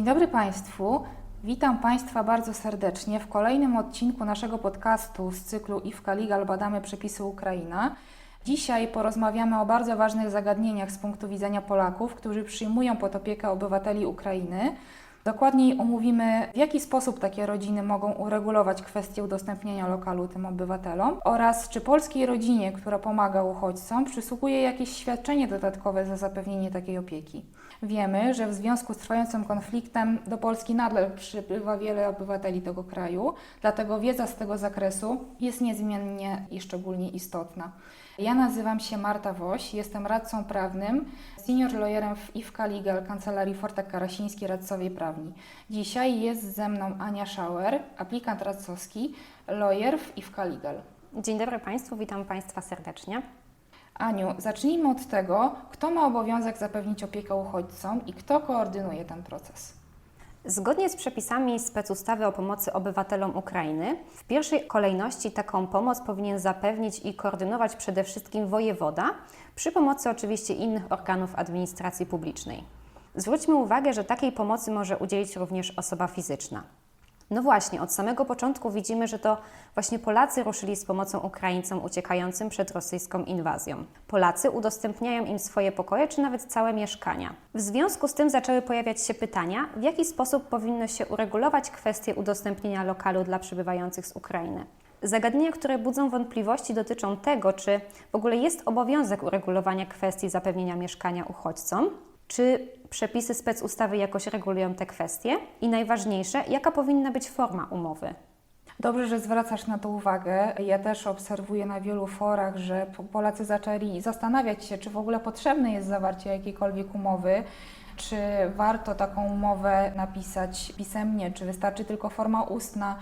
Dzień dobry Państwu. Witam Państwa bardzo serdecznie w kolejnym odcinku naszego podcastu z cyklu IFKA Legal Badamy Przepisy Ukraina. Dzisiaj porozmawiamy o bardzo ważnych zagadnieniach z punktu widzenia Polaków, którzy przyjmują pod opiekę obywateli Ukrainy. Dokładniej omówimy, w jaki sposób takie rodziny mogą uregulować kwestię udostępnienia lokalu tym obywatelom oraz czy polskiej rodzinie, która pomaga uchodźcom, przysługuje jakieś świadczenie dodatkowe za zapewnienie takiej opieki. Wiemy, że w związku z trwającym konfliktem do Polski nadal przybywa wiele obywateli tego kraju, dlatego wiedza z tego zakresu jest niezmiennie i szczególnie istotna. Ja nazywam się Marta Woś, jestem radcą prawnym, senior lawyerem w IFKA Legal Kancelarii Fortek Karasiński Radcowie Prawni. Dzisiaj jest ze mną Ania Schauer, aplikant radcowski, lawyer w IFKA Legal. Dzień dobry Państwu, witam Państwa serdecznie. Aniu, zacznijmy od tego, kto ma obowiązek zapewnić opiekę uchodźcom i kto koordynuje ten proces. Zgodnie z przepisami specustawy o pomocy obywatelom Ukrainy, w pierwszej kolejności taką pomoc powinien zapewnić i koordynować przede wszystkim wojewoda, przy pomocy oczywiście innych organów administracji publicznej. Zwróćmy uwagę, że takiej pomocy może udzielić również osoba fizyczna. No właśnie, od samego początku widzimy, że to właśnie Polacy ruszyli z pomocą Ukraińcom uciekającym przed rosyjską inwazją. Polacy udostępniają im swoje pokoje czy nawet całe mieszkania. W związku z tym zaczęły pojawiać się pytania, w jaki sposób powinno się uregulować kwestię udostępnienia lokalu dla przybywających z Ukrainy. Zagadnienia, które budzą wątpliwości, dotyczą tego, czy w ogóle jest obowiązek uregulowania kwestii zapewnienia mieszkania uchodźcom, czy przepisy specustawy jakoś regulują te kwestie? I najważniejsze, jaka powinna być forma umowy? Dobrze, że zwracasz na to uwagę. Ja też obserwuję na wielu forach, że Polacy zaczęli zastanawiać się, czy w ogóle potrzebne jest zawarcie jakiejkolwiek umowy, czy warto taką umowę napisać pisemnie, czy wystarczy tylko forma ustna.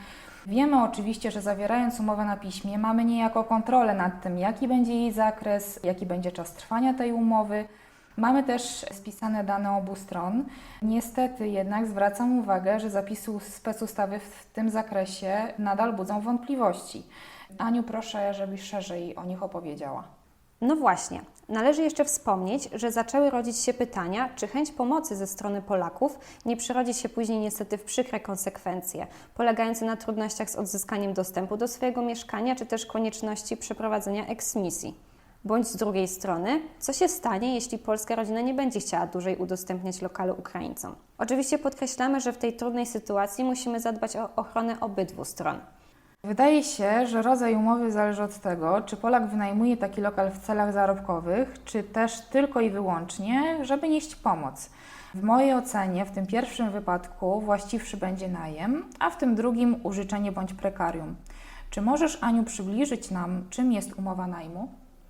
Wiemy oczywiście, że zawierając umowę na piśmie, mamy niejako kontrolę nad tym, jaki będzie jej zakres, jaki będzie czas trwania tej umowy. Mamy też spisane dane obu stron. Niestety jednak zwracam uwagę, że zapisy specustawy w tym zakresie nadal budzą wątpliwości. Aniu, proszę, żebyś szerzej o nich opowiedziała. No właśnie, należy jeszcze wspomnieć, że zaczęły rodzić się pytania, czy chęć pomocy ze strony Polaków nie przerodzi się później niestety w przykre konsekwencje, polegające na trudnościach z odzyskaniem dostępu do swojego mieszkania, czy też konieczności przeprowadzenia eksmisji. Bądź z drugiej strony, co się stanie, jeśli polska rodzina nie będzie chciała dłużej udostępniać lokalu Ukraińcom? Oczywiście podkreślamy, że w tej trudnej sytuacji musimy zadbać o ochronę obydwu stron. Wydaje się, że rodzaj umowy zależy od tego, czy Polak wynajmuje taki lokal w celach zarobkowych, czy też tylko i wyłącznie, żeby nieść pomoc. W mojej ocenie w tym pierwszym wypadku właściwszy będzie najem, a w tym drugim użyczenie bądź prekarium. Czy możesz, Aniu, przybliżyć nam, czym jest umowa najmu?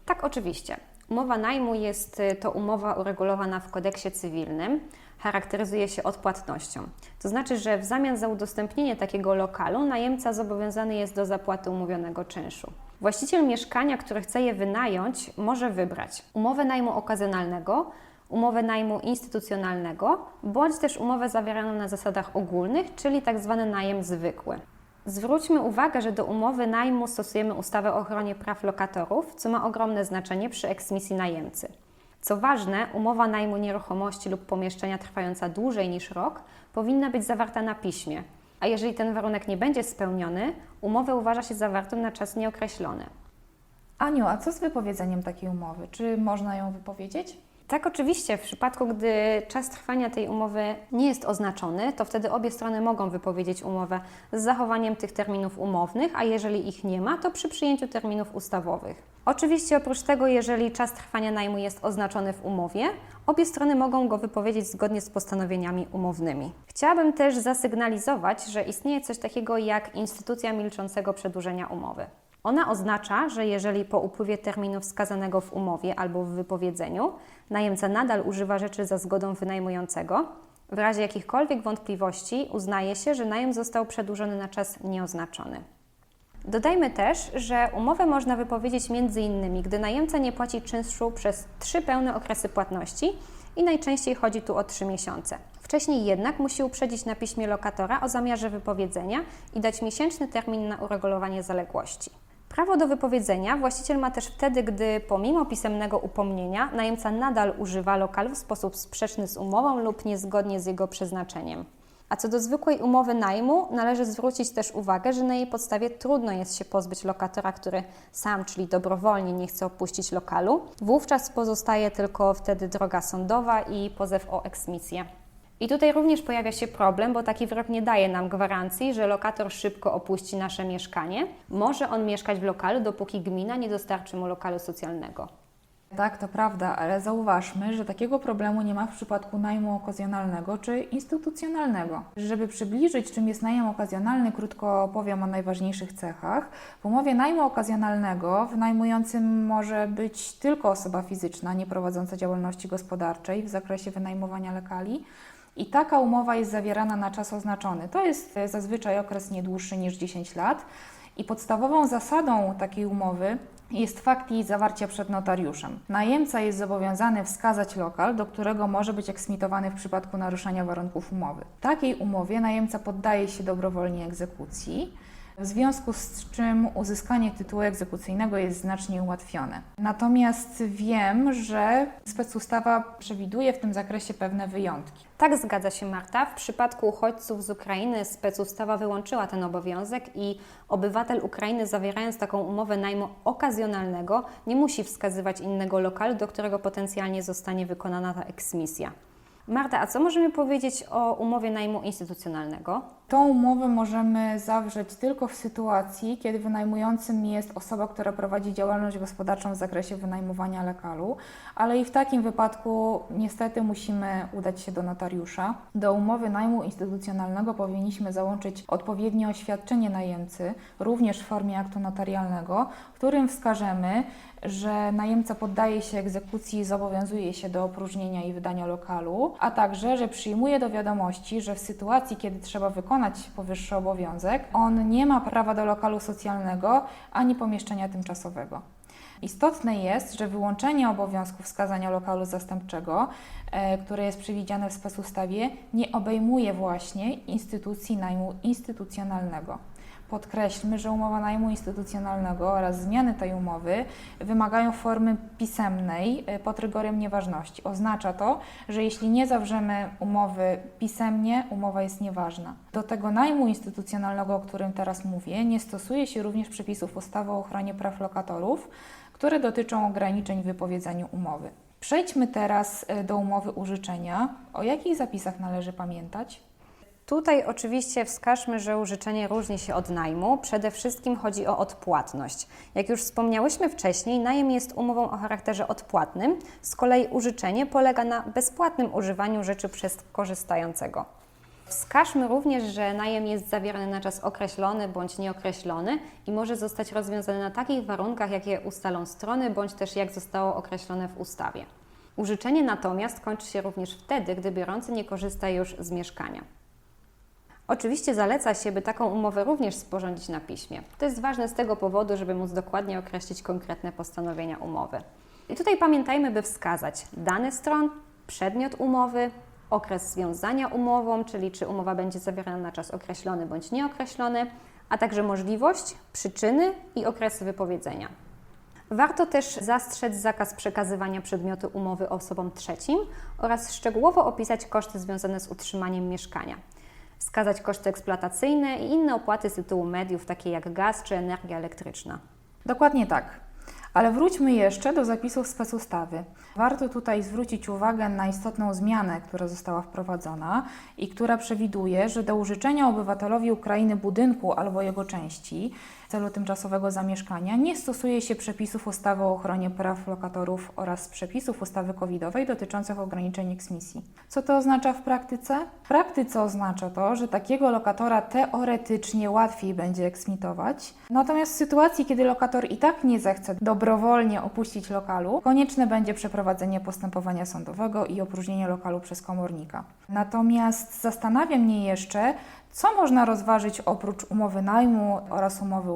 Tak, oczywiście. Umowa najmu jest y, to umowa uregulowana w kodeksie cywilnym. Charakteryzuje się odpłatnością. To znaczy, że w zamian za udostępnienie takiego lokalu najemca zobowiązany jest do zapłaty umówionego czynszu. Właściciel mieszkania, który chce je wynająć, może wybrać umowę najmu okazjonalnego, umowę najmu instytucjonalnego, bądź też umowę zawieraną na zasadach ogólnych, czyli tzw. Tak najem zwykły. Zwróćmy uwagę, że do umowy najmu stosujemy ustawę o ochronie praw lokatorów, co ma ogromne znaczenie przy eksmisji najemcy. Co ważne, umowa najmu nieruchomości lub pomieszczenia trwająca dłużej niż rok powinna być zawarta na piśmie, a jeżeli ten warunek nie będzie spełniony, umowę uważa się zawartą na czas nieokreślony. Aniu, a co z wypowiedzeniem takiej umowy? Czy można ją wypowiedzieć? Tak, oczywiście. W przypadku, gdy czas trwania tej umowy nie jest oznaczony, to wtedy obie strony mogą wypowiedzieć umowę z zachowaniem tych terminów umownych, a jeżeli ich nie ma, to przy przyjęciu terminów ustawowych. Oczywiście, oprócz tego, jeżeli czas trwania najmu jest oznaczony w umowie, obie strony mogą go wypowiedzieć zgodnie z postanowieniami umownymi. Chciałabym też zasygnalizować, że istnieje coś takiego jak instytucja milczącego przedłużenia umowy. Ona oznacza, że jeżeli po upływie terminu wskazanego w umowie albo w wypowiedzeniu najemca nadal używa rzeczy za zgodą wynajmującego, w razie jakichkolwiek wątpliwości uznaje się, że najem został przedłużony na czas nieoznaczony. Dodajmy też, że umowę można wypowiedzieć m.in. gdy najemca nie płaci czynszu przez trzy pełne okresy płatności i najczęściej chodzi tu o trzy miesiące. Wcześniej jednak musi uprzedzić na piśmie lokatora o zamiarze wypowiedzenia i dać miesięczny termin na uregulowanie zaległości. Prawo do wypowiedzenia właściciel ma też wtedy, gdy pomimo pisemnego upomnienia najemca nadal używa lokalu w sposób sprzeczny z umową lub niezgodnie z jego przeznaczeniem. A co do zwykłej umowy najmu, należy zwrócić też uwagę, że na jej podstawie trudno jest się pozbyć lokatora, który sam, czyli dobrowolnie nie chce opuścić lokalu. Wówczas pozostaje tylko wtedy droga sądowa i pozew o eksmisję. I tutaj również pojawia się problem, bo taki wyrok nie daje nam gwarancji, że lokator szybko opuści nasze mieszkanie. Może on mieszkać w lokalu, dopóki gmina nie dostarczy mu lokalu socjalnego. Tak, to prawda, ale zauważmy, że takiego problemu nie ma w przypadku najmu okazjonalnego czy instytucjonalnego. Żeby przybliżyć, czym jest najem okazjonalny, krótko opowiem o najważniejszych cechach. W umowie najmu okazjonalnego wynajmującym może być tylko osoba fizyczna nieprowadząca działalności gospodarczej w zakresie wynajmowania lokali. I taka umowa jest zawierana na czas oznaczony. To jest e, zazwyczaj okres nie dłuższy niż 10 lat. I podstawową zasadą takiej umowy jest fakt jej zawarcia przed notariuszem. Najemca jest zobowiązany wskazać lokal, do którego może być eksmitowany w przypadku naruszenia warunków umowy. W takiej umowie najemca poddaje się dobrowolnie egzekucji, w związku z czym uzyskanie tytułu egzekucyjnego jest znacznie ułatwione. Natomiast wiem, że specustawa przewiduje w tym zakresie pewne wyjątki. Tak, zgadza się Marta. W przypadku uchodźców z Ukrainy specustawa wyłączyła ten obowiązek i obywatel Ukrainy zawierając taką umowę najmu okazjonalnego nie musi wskazywać innego lokalu, do którego potencjalnie zostanie wykonana ta eksmisja. Marta, a co możemy powiedzieć o umowie najmu instytucjonalnego? Tą umowę możemy zawrzeć tylko w sytuacji, kiedy wynajmującym jest osoba, która prowadzi działalność gospodarczą w zakresie wynajmowania lokalu, ale i w takim wypadku niestety musimy udać się do notariusza. Do umowy najmu instytucjonalnego powinniśmy załączyć odpowiednie oświadczenie najemcy, również w formie aktu notarialnego, w którym wskażemy, że najemca poddaje się egzekucji i zobowiązuje się do opróżnienia i wydania lokalu, a także, że przyjmuje do wiadomości, że w sytuacji, kiedy trzeba wykonać powyższy obowiązek, on nie ma prawa do lokalu socjalnego ani pomieszczenia tymczasowego. Istotne jest, że wyłączenie obowiązku wskazania lokalu zastępczego, które jest przewidziane w specustawie, nie obejmuje właśnie instytucji najmu instytucjonalnego. Podkreślmy, że umowa najmu instytucjonalnego oraz zmiany tej umowy wymagają formy pisemnej e, pod rygorem nieważności. Oznacza to, że jeśli nie zawrzemy umowy pisemnie, umowa jest nieważna. Do tego najmu instytucjonalnego, o którym teraz mówię, nie stosuje się również przepisów ustawy o ochronie praw lokatorów, które dotyczą ograniczeń w wypowiedzeniu umowy. Przejdźmy teraz e, do umowy użyczenia. O jakich zapisach należy pamiętać? Tutaj oczywiście wskażmy, że użyczenie różni się od najmu. Przede wszystkim chodzi o odpłatność. Jak już wspomniałyśmy wcześniej, najem jest umową o charakterze odpłatnym, z kolei użyczenie polega na bezpłatnym używaniu rzeczy przez korzystającego. Wskażmy również, że najem jest zawierany na czas określony bądź nieokreślony i może zostać rozwiązany na takich warunkach, jakie ustalą strony, bądź też jak zostało określone w ustawie. Użyczenie natomiast kończy się również wtedy, gdy biorący nie korzysta już z mieszkania. Oczywiście zaleca się, by taką umowę również sporządzić na piśmie. To jest ważne z tego powodu, żeby móc dokładnie określić konkretne postanowienia umowy. I tutaj pamiętajmy, by wskazać dane stron, przedmiot umowy, okres związania umową, czyli czy umowa będzie zawierana na czas określony bądź nieokreślony, a także możliwość, przyczyny i okresy wypowiedzenia. Warto też zastrzec zakaz przekazywania przedmiotu umowy osobom trzecim oraz szczegółowo opisać koszty związane z utrzymaniem mieszkania. Wskazać koszty eksploatacyjne i inne opłaty z tytułu mediów, takie jak gaz czy energia elektryczna. Dokładnie tak. Ale wróćmy jeszcze do zapisów specustawy. Warto tutaj zwrócić uwagę na istotną zmianę, która została wprowadzona i która przewiduje, że do użyczenia obywatelowi Ukrainy budynku albo jego części w celu tymczasowego zamieszkania nie stosuje się przepisów ustawy o ochronie praw lokatorów oraz przepisów ustawy covidowej dotyczących ograniczeń eksmisji. Co to oznacza w praktyce? W praktyce oznacza to, że takiego lokatora teoretycznie łatwiej będzie eksmitować, natomiast w sytuacji, kiedy lokator i tak nie zechce dobrowolnie opuścić lokalu, konieczne będzie przeprowadzenie postępowania sądowego i opróżnienie lokalu przez komornika. Natomiast zastanawia mnie jeszcze, co można rozważyć oprócz umowy najmu oraz umowy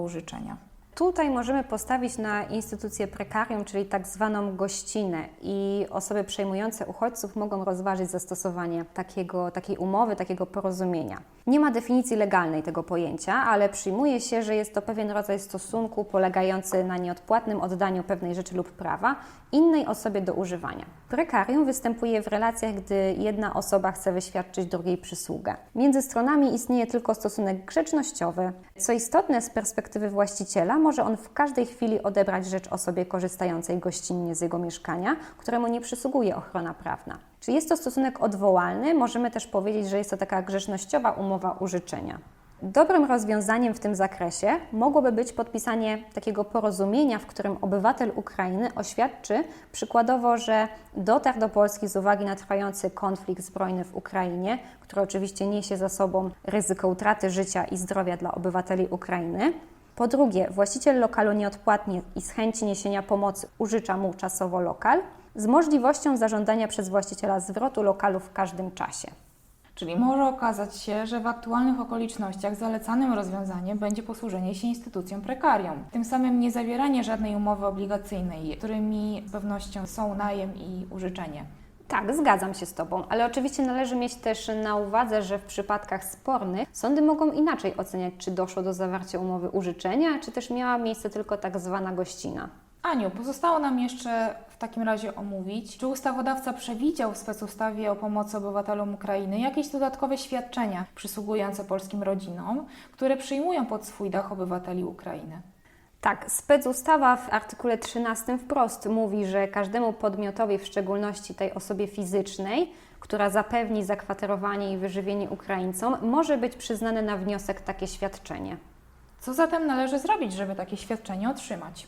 Tutaj możemy postawić na instytucję prekarium, czyli tak zwaną gościnę i osoby przejmujące uchodźców mogą rozważyć zastosowanie takiego, takiej umowy, takiego porozumienia. Nie ma definicji legalnej tego pojęcia, ale przyjmuje się, że jest to pewien rodzaj stosunku polegający na nieodpłatnym oddaniu pewnej rzeczy lub prawa innej osobie do używania. Prekarium występuje w relacjach, gdy jedna osoba chce wyświadczyć drugiej przysługę. Między stronami istnieje tylko stosunek grzecznościowy. Co istotne, z perspektywy właściciela, może on w każdej chwili odebrać rzecz osobie korzystającej gościnnie z jego mieszkania, któremu nie przysługuje ochrona prawna. Czy jest to stosunek odwołalny? Możemy też powiedzieć, że jest to taka grzecznościowa umowa użyczenia. Dobrym rozwiązaniem w tym zakresie mogłoby być podpisanie takiego porozumienia, w którym obywatel Ukrainy oświadczy przykładowo, że dotarł do Polski z uwagi na trwający konflikt zbrojny w Ukrainie, który oczywiście niesie za sobą ryzyko utraty życia i zdrowia dla obywateli Ukrainy. Po drugie, właściciel lokalu nieodpłatnie i z chęci niesienia pomocy użycza mu czasowo lokal z możliwością zażądania przez właściciela zwrotu lokalu w każdym czasie. Czyli może okazać się, że w aktualnych okolicznościach zalecanym rozwiązaniem będzie posłużenie się instytucją prekarium. Tym samym nie zawieranie żadnej umowy obligacyjnej, którymi z pewnością są najem i użyczenie. Tak, zgadzam się z Tobą, ale oczywiście należy mieć też na uwadze, że w przypadkach spornych sądy mogą inaczej oceniać, czy doszło do zawarcia umowy użyczenia, czy też miała miejsce tylko tak zwana gościna. Aniu, pozostało nam jeszcze w takim razie omówić, czy ustawodawca przewidział w specustawie o pomocy obywatelom Ukrainy jakieś dodatkowe świadczenia przysługujące polskim rodzinom, które przyjmują pod swój dach obywateli Ukrainy. Tak, specustawa w artykule 13 wprost mówi, że każdemu podmiotowi, w szczególności tej osobie fizycznej, która zapewni zakwaterowanie i wyżywienie Ukraińcom, może być przyznane na wniosek takie świadczenie. Co zatem należy zrobić, żeby takie świadczenie otrzymać?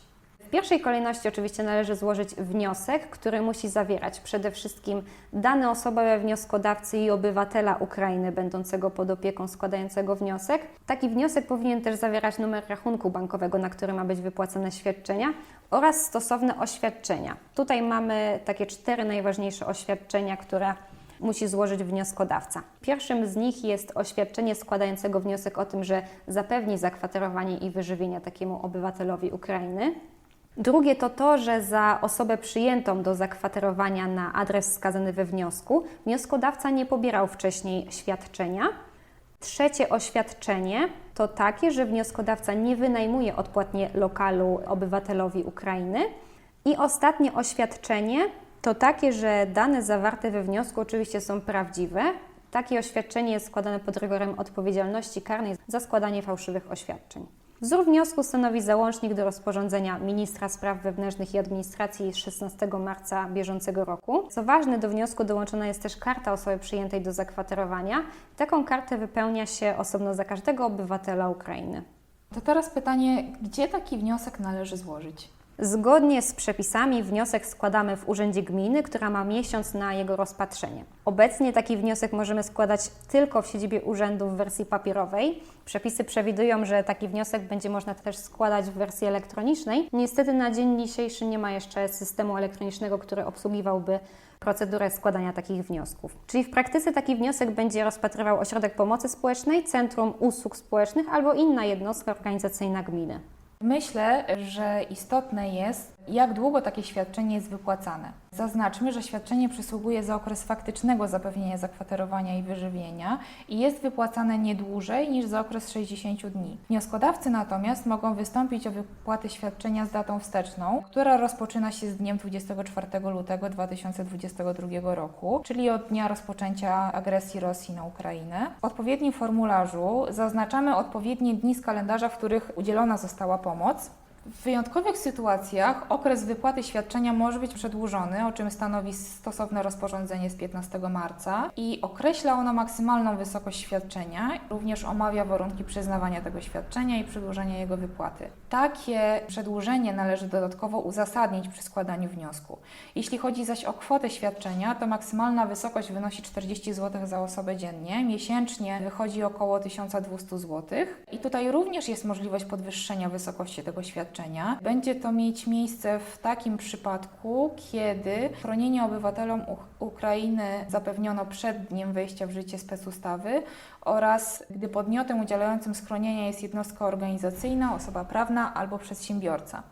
Pierwszej kolejności oczywiście należy złożyć wniosek, który musi zawierać przede wszystkim dane osobowe wnioskodawcy i obywatela Ukrainy będącego pod opieką składającego wniosek. Taki wniosek powinien też zawierać numer rachunku bankowego, na który ma być wypłacone świadczenia oraz stosowne oświadczenia. Tutaj mamy takie cztery najważniejsze oświadczenia, które musi złożyć wnioskodawca. Pierwszym z nich jest oświadczenie składającego wniosek o tym, że zapewni zakwaterowanie i wyżywienie takiemu obywatelowi Ukrainy. Drugie to to, że za osobę przyjętą do zakwaterowania na adres wskazany we wniosku wnioskodawca nie pobierał wcześniej świadczenia. Trzecie oświadczenie to takie, że wnioskodawca nie wynajmuje odpłatnie lokalu obywatelowi Ukrainy. I ostatnie oświadczenie to takie, że dane zawarte we wniosku oczywiście są prawdziwe. Takie oświadczenie jest składane pod rygorem odpowiedzialności karnej za składanie fałszywych oświadczeń. Wzór wniosku stanowi załącznik do rozporządzenia Ministra Spraw Wewnętrznych i Administracji z 16 marca bieżącego roku. Co ważne, do wniosku dołączona jest też karta osoby przyjętej do zakwaterowania. Taką kartę wypełnia się osobno za każdego obywatela Ukrainy. To teraz pytanie, gdzie taki wniosek należy złożyć? Zgodnie z przepisami wniosek składamy w Urzędzie Gminy, która ma miesiąc na jego rozpatrzenie. Obecnie taki wniosek możemy składać tylko w siedzibie urzędu w wersji papierowej. Przepisy przewidują, że taki wniosek będzie można też składać w wersji elektronicznej. Niestety na dzień dzisiejszy nie ma jeszcze systemu elektronicznego, który obsługiwałby procedurę składania takich wniosków. Czyli w praktyce taki wniosek będzie rozpatrywał Ośrodek Pomocy Społecznej, Centrum Usług Społecznych albo inna jednostka organizacyjna gminy. Myślę, że istotne jest, jak długo takie świadczenie jest wypłacane. Zaznaczmy, że świadczenie przysługuje za okres faktycznego zapewnienia zakwaterowania i wyżywienia i jest wypłacane nie dłużej niż za okres 60 dni. Wnioskodawcy natomiast mogą wystąpić o wypłatę świadczenia z datą wsteczną, która rozpoczyna się z dniem 24 lutego 2022 roku, czyli od dnia rozpoczęcia agresji Rosji na Ukrainę. W odpowiednim formularzu zaznaczamy odpowiednie dni z kalendarza, w których udzielona została pomoc. W wyjątkowych sytuacjach okres wypłaty świadczenia może być przedłużony, o czym stanowi stosowne rozporządzenie z 15 marca i określa ono maksymalną wysokość świadczenia, również omawia warunki przyznawania tego świadczenia i przedłużenia jego wypłaty. Takie przedłużenie należy dodatkowo uzasadnić przy składaniu wniosku. Jeśli chodzi zaś o kwotę świadczenia, to maksymalna wysokość wynosi 40 zł za osobę dziennie, miesięcznie wychodzi około 1200 zł i tutaj również jest możliwość podwyższenia wysokości tego świadczenia. Będzie to mieć miejsce w takim przypadku, kiedy chronienie obywatelom Ukrainy zapewniono przed dniem wejścia w życie specustawy oraz gdy podmiotem udzielającym schronienia jest jednostka organizacyjna, osoba prawna albo przedsiębiorca.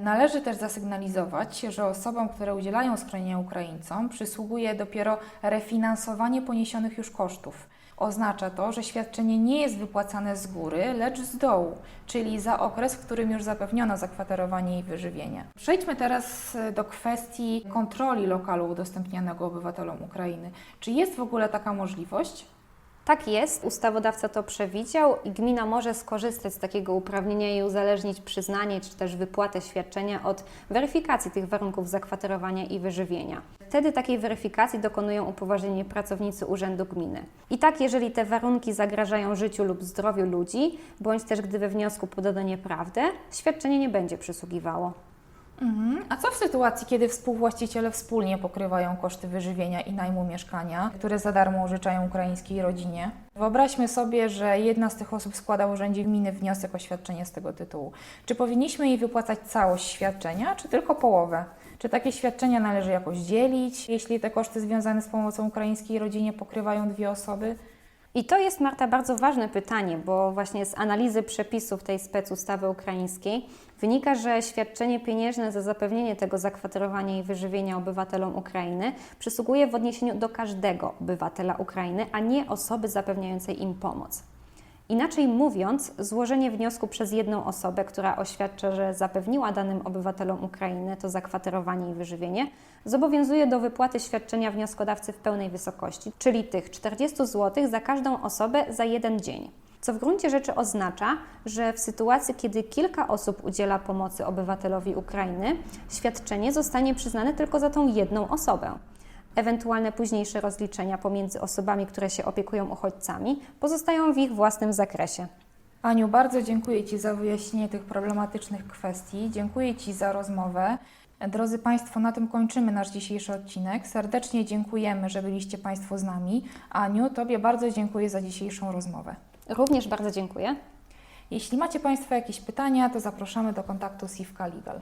Należy też zasygnalizować, że osobom, które udzielają schronienia Ukraińcom, przysługuje dopiero refinansowanie poniesionych już kosztów. Oznacza to, że świadczenie nie jest wypłacane z góry, lecz z dołu, czyli za okres, w którym już zapewniono zakwaterowanie i wyżywienie. Przejdźmy teraz e, do kwestii kontroli lokalu udostępnianego obywatelom Ukrainy. Czy jest w ogóle taka możliwość? Tak jest, ustawodawca to przewidział i gmina może skorzystać z takiego uprawnienia i uzależnić przyznanie czy też wypłatę świadczenia od weryfikacji tych warunków zakwaterowania i wyżywienia. Wtedy takiej weryfikacji dokonują upoważnieni pracownicy Urzędu Gminy. I tak, jeżeli te warunki zagrażają życiu lub zdrowiu ludzi, bądź też gdy we wniosku podano nieprawdę, świadczenie nie będzie przysługiwało. Mhm. A co w sytuacji, kiedy współwłaściciele wspólnie pokrywają koszty wyżywienia i najmu mieszkania, które za darmo użyczają ukraińskiej rodzinie? Wyobraźmy sobie, że jedna z tych osób składa urzędzie gminy wniosek o świadczenie z tego tytułu. Czy powinniśmy jej wypłacać całość świadczenia, czy tylko połowę? Czy takie świadczenia należy jakoś dzielić, jeśli te koszty związane z pomocą ukraińskiej rodzinie pokrywają dwie osoby? I to jest, Marta, bardzo ważne pytanie, bo właśnie z analizy przepisów tej specustawy ukraińskiej wynika, że świadczenie pieniężne za zapewnienie tego zakwaterowania i wyżywienia obywatelom Ukrainy przysługuje w odniesieniu do każdego obywatela Ukrainy, a nie osoby zapewniającej im pomoc. Inaczej mówiąc, złożenie wniosku przez jedną osobę, która oświadcza, że zapewniła danym obywatelom Ukrainy to zakwaterowanie i wyżywienie, zobowiązuje do wypłaty świadczenia wnioskodawcy w pełnej wysokości, czyli tych 40 zł za każdą osobę za jeden dzień. Co w gruncie rzeczy oznacza, że w sytuacji, kiedy kilka osób udziela pomocy obywatelowi Ukrainy, świadczenie zostanie przyznane tylko za tą jedną osobę. Ewentualne późniejsze rozliczenia pomiędzy osobami, które się opiekują uchodźcami, pozostają w ich własnym zakresie. Aniu, bardzo dziękuję Ci za wyjaśnienie tych problematycznych kwestii. Dziękuję Ci za rozmowę. Drodzy Państwo, na tym kończymy nasz dzisiejszy odcinek. Serdecznie dziękujemy, że byliście Państwo z nami. Aniu, Tobie bardzo dziękuję za dzisiejszą rozmowę. Również bardzo dziękuję. Jeśli macie Państwo jakieś pytania, to zapraszamy do kontaktu z IFKA Legal.